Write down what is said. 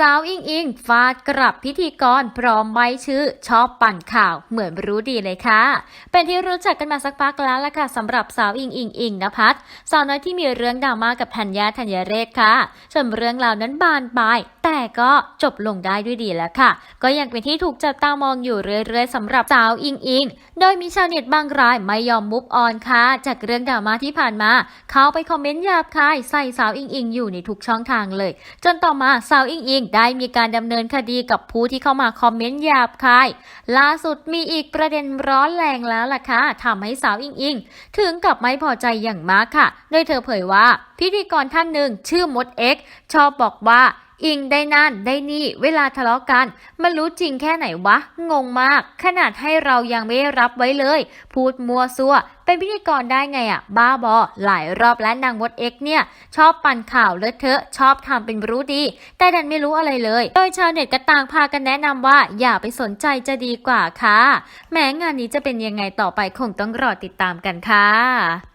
สาวอิงอิงฟาดกลับพิธีกรพร้อมใบชื่อ ชอบปั่นข่าวเหมือนรู้ดีเลยค่ะ เป็นที่รู้จักกันมาสักพักแล้วล่ะค่ะสำหรับสาวอิงอิงอิงนภัสสาวน้อยที่มีเรื่องดราม่ากับธัญญาธัญเรศค่ะส่วนเรื่องราวนั้นบานปลายแต่ก็จบลงได้ด้วยดีแล้วค่ะ ก็ยังเป็นที่ถูกจับตามองอยู่เรื่อยๆสำหรับสาวอิงอิงโดยมีชาวเน็ตบางรายไม่ยอมมุฟออนค่ะ จากเรื่องดราม่าที่ผ่านมา เขาไปคอมเมนต์หยาบคายใส่สาวอิงอิงอยู่ในทุกช่องทางเลย จนต่อมาสาวอิงอิงได้มีการดำเนินคดีกับผู้ที่เข้ามาคอมเมนต์หยาบคาย ล่าสุดมีอีกประเด็นร้อนแรงแล้วล่ะค่ะทำให้สาวอิงอิงถึงกับไม่พอใจอย่างมากค่ะ โดยเธอเผยว่า พิธีกรท่านหนึ่งชื่อมดเอ็กชอบบอกว่า อิงได้นั่นได้นี่เวลาทะเลาะกัน มันรู้จริงแค่ไหนวะ งงมาก ขนาดให้เรายังไม่รับไว้เลย พูดมัวซัว เป็นพิธีกรได้ไงอะบ้าบอ หลายรอบแล้วนางมดเอ็กเนี่ย ชอบปั่นข่าวเลอะเทอะ ชอบทำเป็นรู้ดี แต่ดันไม่รู้อะไรเลย โดยชาวเน็ตก็ต่างพากันแนะนำว่า อย่าไปสนใจจะดีกว่าค่ะแม้งานนี้จะเป็นยังไงต่อไปคงต้องรอติดตามกันค่ะ